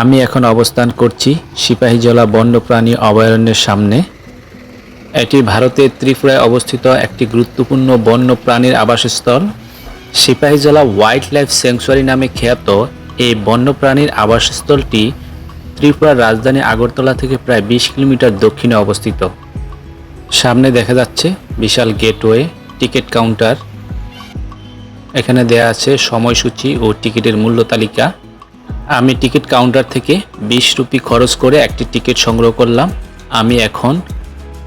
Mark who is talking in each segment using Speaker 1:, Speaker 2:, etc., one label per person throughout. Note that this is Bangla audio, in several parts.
Speaker 1: আমি এখন অবস্থান করছি সিপাহীজলা বন্যপ্রাণী অভয়ারণ্যের সামনে। এটি ভারতের ত্রিপুরায় অবস্থিত একটি গুরুত্বপূর্ণ বন্যপ্রাণীর আবাসস্থল। সিপাহীজলা ওয়াইল্ড লাইফ স্যাংচুয়ারি নামে খ্যাত এই বন্যপ্রাণীর আবাসস্থলটি ত্রিপুরার রাজধানী আগরতলা থেকে প্রায় বিশ কিলোমিটার দক্ষিণে অবস্থিত। সামনে দেখা যাচ্ছে বিশাল গেটওয়ে, টিকিট কাউন্টার। এখানে দেয়া আছে সময়সূচি ও টিকিটের মূল্য তালিকা। আমি টিকিট কাউন্টার থেকে বিশ রুপি খরচ করে একটি টিকিট সংগ্রহ করলাম। আমি এখন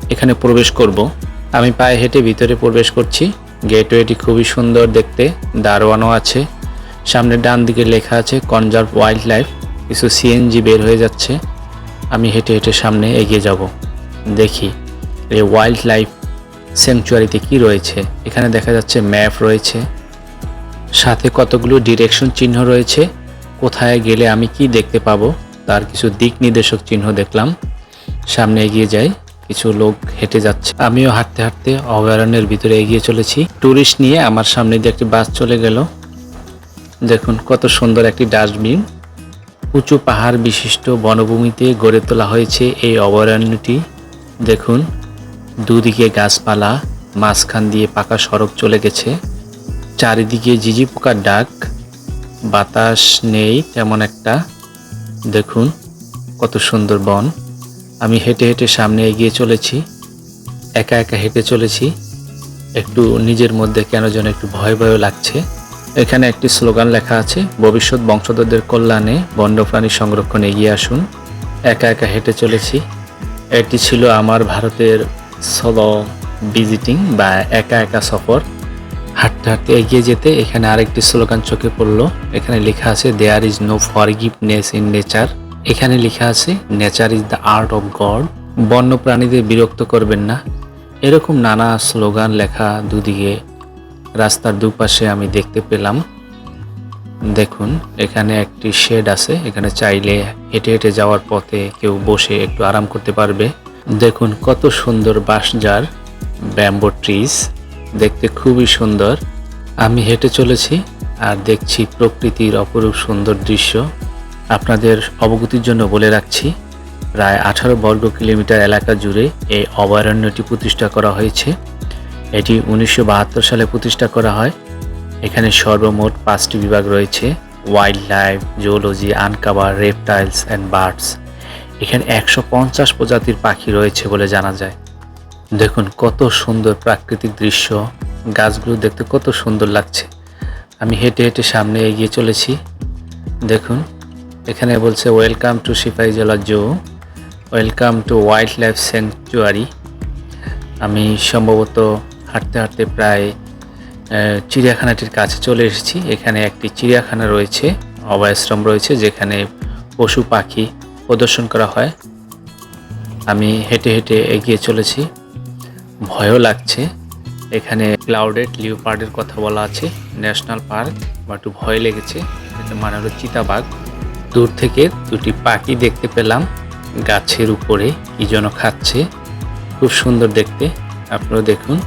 Speaker 1: এখানে প্রবেশ করব। আমি পায়ে হেঁটে ভিতরে প্রবেশ করছি। গেটওয়েটি খুবই সুন্দর দেখতে, দারোয়ানও আছে। সামনে ডান দিকে লেখা আছে, কনজার্ভ ওয়াইল্ড লাইফ কিছু সিএনজি বের হয়ে যাচ্ছে। আমি হেঁটে হেঁটে সামনে এগিয়ে যাব। দেখি এই ওয়াইল্ড লাইফ স্যাংচুয়ারিতে কি রয়েছে? এখানে দেখা যাচ্ছে ম্যাপ রয়েছে। সাথে কতগুলো ডিরেকশন চিহ্ন রয়েছে। কোথায় গেলে আমি কি দেখতে পাবো? তার কিছু দিক নির্দেশক চিহ্ন দেখলাম। সামনে এগিয়ে যাই। কিছু লোক হেঁটে যাচ্ছে। আমিও হাঁটতে হাঁটতে অভয়ারণ্যের ভিতরে এগিয়ে চলেছি। ট্যুরিস্ট নিয়ে আমার সামনে দিয়ে একটি বাস চলে গেল। দেখুন, কত সুন্দর একটি ডাস্টবিন। উঁচু পাহাড় বিশিষ্ট বনভূমিতে গড়ে তোলা হয়েছে এই অভয়ারণ্যটি। দেখুন, দুদিকে গাছপালা, মাঝখান দিয়ে পাকা সড়ক চলে গেছে। চারিদিকে ঝিঝি পোকার ডাক। বাতাস নেই, তেমন একটা। দেখুন, কত সুন্দর বন। আমি হেঁটে হেঁটে সামনে এগিয়ে চলেছি, একা একা হেঁটে চলেছি। একটু নিজের মধ্যে কেন যেন একটু ভয় ভয় লাগছে। এখানে একটি স্লোগান লেখা আছে, ভবিষ্যৎ বংশধরদের কল্যাণে বন্যপ্রাণী সংরক্ষণে এগিয়ে আসুন। একা একা হেঁটে চলেছি। এটি ছিল আমার ভারতের সলো ভিজিটিং বা একা একা সফর। হাঁটতে হাঁটতে এগিয়ে যেতে এখানে আরেকটি স্লোগান চোখে পড়ল। এখানে লেখা আছে there is no forgiveness in nature এখানে লেখা আছে nature is the art of God বন্য প্রাণীদের বিরক্ত করবেন না। এরকম নানা স্লোগান লেখা দুদিকে। রাস্তার দুপাশে আমি দেখতে পেলাম। দেখুন, এখানে একটি শেড আছে। এখানে চাইলে হেঁটে হেঁটে যাওয়ার পথে কেউ বসে একটু আরাম করতে পারবে। দেখুন কত সুন্দর বাঁশজার ব্যাম্বো ট্রিজ। দেখতে খুবই সুন্দর। আমি হেঁটে চলেছি আর দেখছি প্রকৃতির অপরূপ সুন্দর দৃশ্য। আপনাদের অবগতির জন্য বলে রাখছি, প্রায় আঠারো বর্গ কিলোমিটার এলাকা জুড়ে এই অভয়ারণ্যটি প্রতিষ্ঠা করা হয়েছে। এটি উনিশশো বাহাত্তর সালে প্রতিষ্ঠা করা হয়। এখানে সর্বমোট পাঁচটি বিভাগ রয়েছে wild life zoology uncover reptiles and birds এখানে একশো পঞ্চাশ প্রজাতির পাখি রয়েছে বলে জানা যায়। দেখুন, কত সুন্দর প্রাকৃতিক দৃশ্য। গাছগুলো দেখতে কত সুন্দর লাগছে। আমি হেঁটে হেঁটে সামনে এগিয়ে চলেছি। দেখুন, এখানে বলছে welcome to Sepahijala zoo welcome to wild life sanctuary আমি সম্ভবত হাঁটতে হাঁটতে প্রায় চিড়িয়াখানাটির কাছে চলে এসেছি। এখানে একটি চিড়িয়াখানা রয়েছে, অভয়াশ্রম রয়েছে, যেখানে পশু পাখি প্রদর্শন করা হয়। আমি হেঁটে হেঁটে এগিয়ে চলেছি। ভয়ও লাগছে। এখানে ক্লাউডেড লিওপার্ডের কথা বলা আছে, ন্যাশনাল পার্ক বা একটু ভয় লেগেছে। এটা মানে হলো চিতাবাঘ। দূর থেকে দুটি পাখি দেখতে পেলাম, গাছের উপরে কি যেন খাচ্ছে। খুব সুন্দর দেখতে আপনারা দেখুন।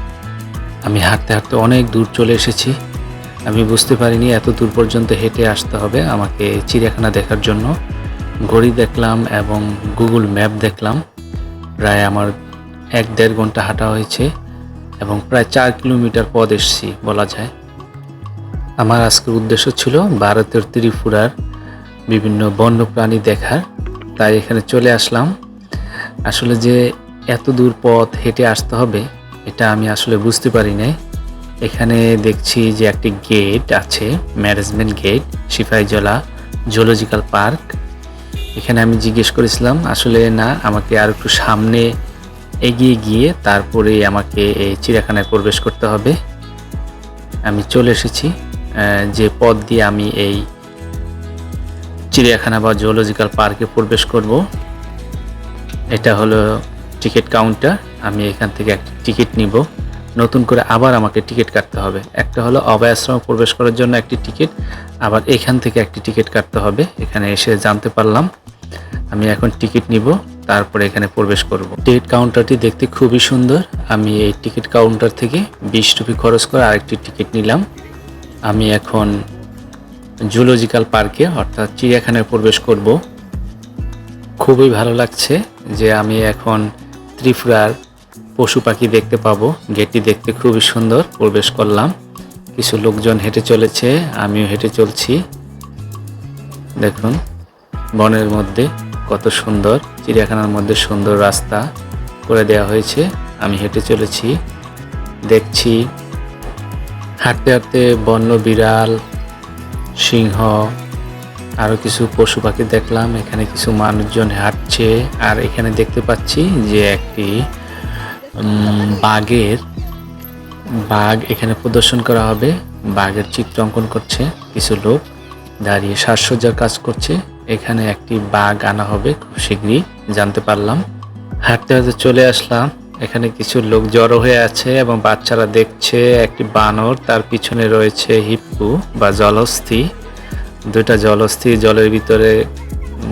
Speaker 1: আমি হাঁটতে হাঁটতে অনেক দূর চলে এসেছি। আমি বুঝতে পারিনি এত দূর পর্যন্ত হেঁটে আসতে হবে আমাকে চিড়িয়াখানা দেখার জন্য। ঘড়ি দেখলাম এবং গুগল ম্যাপ দেখলাম। প্রায় আমার এক দেড় ঘণ্টা হাঁটা হয়েছে এবং প্রায় চার কিলোমিটার পথ এসেছি, বলা যায়। আমার আজকের উদ্দেশ্য ছিল ভারতের ত্রিপুরার বিভিন্ন বন্যপ্রাণী দেখার। তাই এখানে চলে আসলাম। আসলে যে এত দূর পথ হেঁটে আসতে হবে, এটা আমি আসলে বুঝতে পারি নাই। এখানে দেখছি যে একটি গেট আছে, management gate, Sepahijala zoological park. এখানে আমি জিজ্ঞেস করেছিলাম, আসলে না, আমাকে আর একটু সামনে এগিয়ে গিয়ে তারপরে আমাকে এই চিড়িয়াখানায় প্রবেশ করতে হবে। আমি চলে এসেছি যে পথ দিয়ে আমি এই চিড়িয়াখানা বা জুলজিক্যাল পার্কে প্রবেশ করব। এটা হলো টিকিট কাউন্টার আমি এখান থেকে একটা টিকিট নিব। নতুন করে আবার আমাকে টিকিট কাটতে হবে। একটা হলো অভয়াশ্রমে প্রবেশ করার জন্য একটি টিকিট আবার এখান থেকে একটি টিকিট কাটতে হবে। এখানে এসে জানতে পারলাম। আমি এখন টিকিট নিব। তারপরে এখানে প্রবেশ করব। টিকিট কাউন্টারটি দেখতে খুবই সুন্দর। আমি এই টিকিট কাউন্টার থেকে বিশ রুপি খরচ করে আরেকটি টিকিট নিলাম। আমি এখন জুলজিক্যাল পার্কে, অর্থাৎ চিড়িয়াখানায় প্রবেশ করব। খুবই ভালো লাগছে যে আমি এখন ত্রিপুরার পশু পাখি দেখতে পাবো। গেটটি দেখতে খুবই সুন্দর, প্রবেশ করলাম। কিছু লোকজন হেঁটে চলেছে, আমিও হেঁটে চলছি। দেখুন, বনের মধ্যে কত সুন্দর। চিড়িয়াখানার মধ্যে সুন্দর রাস্তা করে দেওয়া হয়েছে। আমি হেঁটে চলেছি। দেখছি হাঁটতে হাঁটতে বন্য বিড়াল, সিংহ আরও কিছু পশু পাখি দেখলাম। এখানে কিছু মানুষজন হাঁটছে আর এখানে দেখতে পাচ্ছি যে একটি বাঘের, বাঘ এখানে প্রদর্শন করা হবে। বাঘের চিত্র অঙ্কন করছে। কিছু লোক দাঁড়িয়ে সাজসজ্জার কাজ করছে। এখানে একটি বাঘ আনা হবে, খুব শীঘ্রই, জানতে পারলাম। হাঁটতে হাঁটতে চলে আসলাম। এখানে কিছু লোক জড়ো হয়ে আছে এবং বাচ্চারা দেখছে একটি বানর, তার পিছনে রয়েছে হিপ্পু বা জলস্থি। দুটা জলস্থি জলের ভিতরে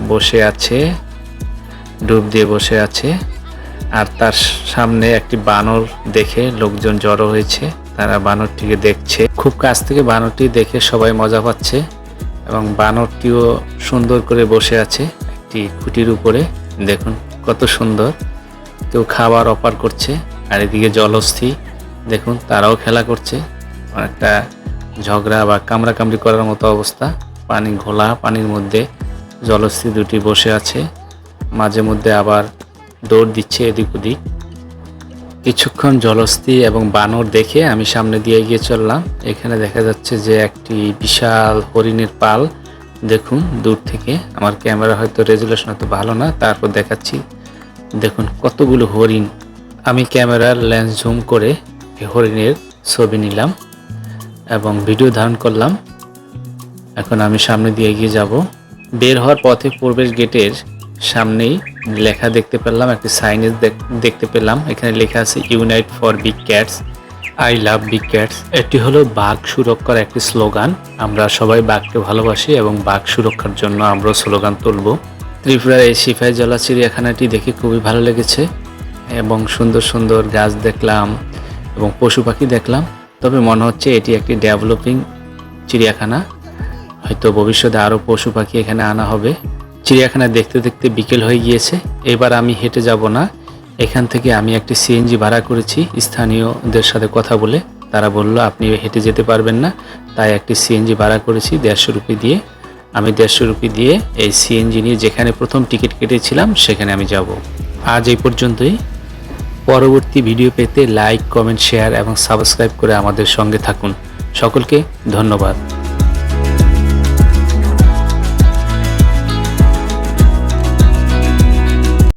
Speaker 1: বসে আছে, ডুব দিয়ে বসে আছে। আর তার সামনে একটি বানর দেখে লোকজন জড়ো হয়েছে। তারা বানরটিকে দেখছে। খুব কাছ থেকে বানরটি দেখে সবাই মজা পাচ্ছে। এবং বানরটিও সুন্দর করে বসে আছে একটি খুঁটির উপরে। দেখুন, কত সুন্দর। কেউ খাবার অফার করছে, আর এদিকে জলস্থি দেখুন, তারাও খেলা করছে। অনেকটা ঝগড়া বা কামড়াকামড়ি করার মতো অবস্থা। পানি ঘোলা, পানির মধ্যে জলস্থি দুটি বসে আছে। মাঝে মধ্যে আবার দৌড় দিচ্ছে এদিক ওদিক। কিছুক্ষণ জলস্থি এবং বানর দেখে আমি সামনে দিয়ে এগিয়ে চললাম। এখানে দেখা যাচ্ছে যে একটি বিশাল হরিণের পাল। দেখুন, দূর থেকে। আমার ক্যামেরা হয়তো রেজুলেশন হয়তো ভালো না, তারপর দেখাচ্ছি। দেখুন, কতগুলো হরিণ। আমি ক্যামেরার লেন্স জুম করে হরিণের ছবি নিলাম এবং ভিডিও ধারণ করলাম। এখন আমি সামনে দিয়ে এগিয়ে যাব। বের হওয়ার পথে প্রবেশ গেটের সামনেই লেখা দেখতে পেলাম, একটি সাইনেজ দেখতে পেলাম। এখানে লেখা আছে unite for big cats I love big cats এটি হলো বাঘ সুরক্ষার একটি স্লোগান। আমরা সবাই বাঘকে ভালোবাসি এবং বাঘ সুরক্ষার জন্য আমরা স্লোগান তুলব। ত্রিপুরার এই সিফাই জলা চিড়িয়াখানাটি দেখে খুবই ভালো লেগেছে এবং সুন্দর সুন্দর গাছ দেখলাম এবং পশু পাখি দেখলাম। তবে মনে হচ্ছে এটি একটি ডেভেলপিং চিড়িয়াখানা। হয়তো ভবিষ্যতে আরও পশু পাখি এখানে আনা হবে। চিড়িয়াখানা দেখতে দেখতে বিকেল হয়ে গিয়েছে। এবার আমি হেঁটে যাব না। এখান থেকে আমি একটি সিএনজি ভাড়া করেছি। স্থানীয়দের সাথে কথা বলে তারা বলল, আপনি হেঁটে যেতে পারবেন না। তাই একটি সিএনজি ভাড়া করেছি দেড়শো রুপি দিয়ে। আমি দেড়শো রুপি দিয়ে এই সিএনজি নিয়ে যেখানে প্রথম টিকিট কেটেছিলাম, সেখানে আমি যাব। আজ এই পর্যন্তই। পরবর্তী ভিডিও পেতে লাইক, কমেন্ট, শেয়ার এবং সাবস্ক্রাইব করে আমাদের সঙ্গে থাকুন। সকলকে ধন্যবাদ।